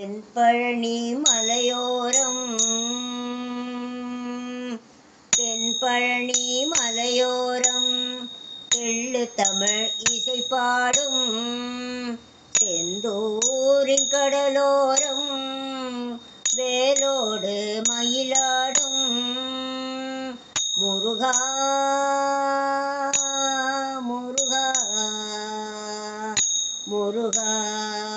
தென்பழனி மலையோரம். தென்பழனி மலையோரம். தெள்ளு தமிழ் இசை பாடும். செந்தூரின் கடலோரம். வேலோடு மயிலாடும். முருகா முருகா முருகா.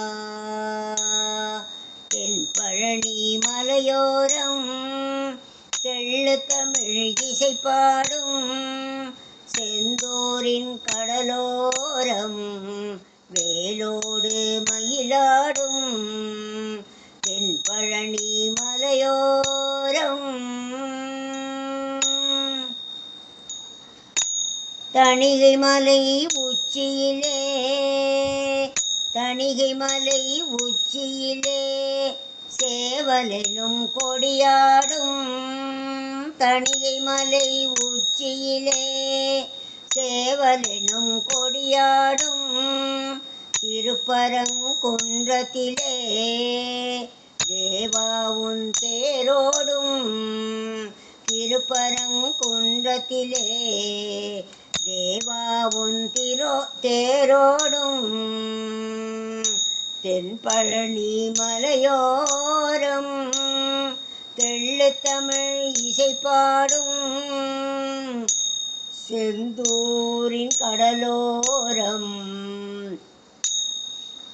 பழனி மலையோரம். தெள்ளு தமிழ் இசை பாடும் செந்தூரின் கடலோரம். வேலோடு மயிலாடும் தென்பழனி மலையோரம். தணிகை மலை உச்சியிலே தணிகை மலை உச்சியிலே சேவலெனும் கொடியாடும் தணிகை மலை உச்சியிலே. சேவலெனும் கொடியாடும் திருப்பரங்குன்றத்திலே தேவாவும் தேரோடும் திருப்பரங்குன்றத்திலே தேவாவும் திரோ தேரோடும் தென்பழனி மலையோரம் தெள்ளு தமிழ் இசை பாடும் செந்தூரின் கடலோரம்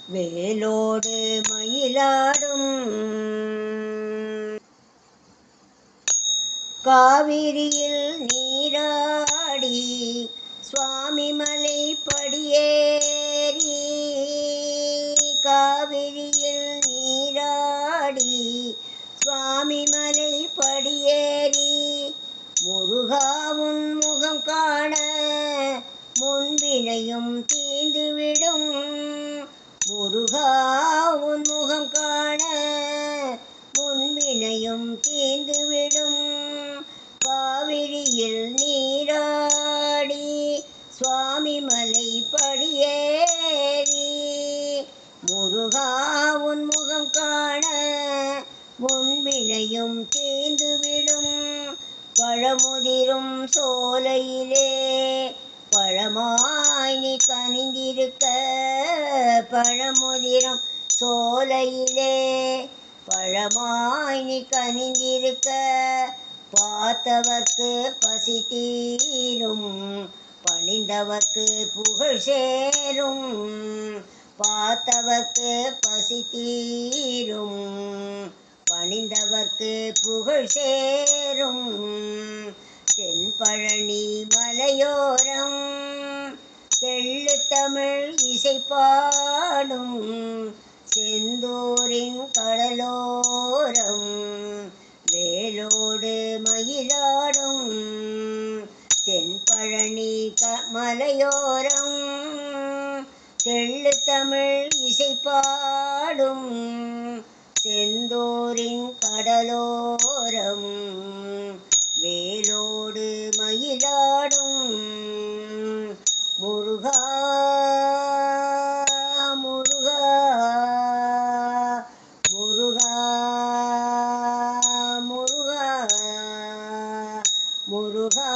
வேலோடு மயிலாடும் காவிரியில் நீராடி சுவாமி மலை படி சுவாமி படியேறி முருகாவும் முகம் காண முன்பினையும் தீந்துவிடும். முருகாவும் முகம் காண முன்பினையும் தீந்துவிடும். காவிரியில் நீ முன்பினையும் தீந்துவிடும் பழமுதிரும் சோலையிலே பழமாய் நீ கனிந்திருக்க. பழமுதிரும் சோலையிலே பழமாய் நீ கனிந்திருக்க. பார்த்தவர்க்கு பசி தீரும் பணிந்தவர்க்கு புகழ் சேரும் பார்த்தவர்க்கு பசி தீரும் பணிந்தவர்க்கு புகழ் சேரும். தென்பழனி மலையோரம் தெள்ளு தமிழ் இசைப்பாடும் செந்தூரின் கடலோரம் வேலோடு மயிலாடும். தென்பழனி க மலையோரம் தெள்ளு தமிழ் இசைப்பாடும் செந்தோரின் கடலோரம் வேலோடு மயிலாடும் முருகா முருகா முருகா முருகா முருகா.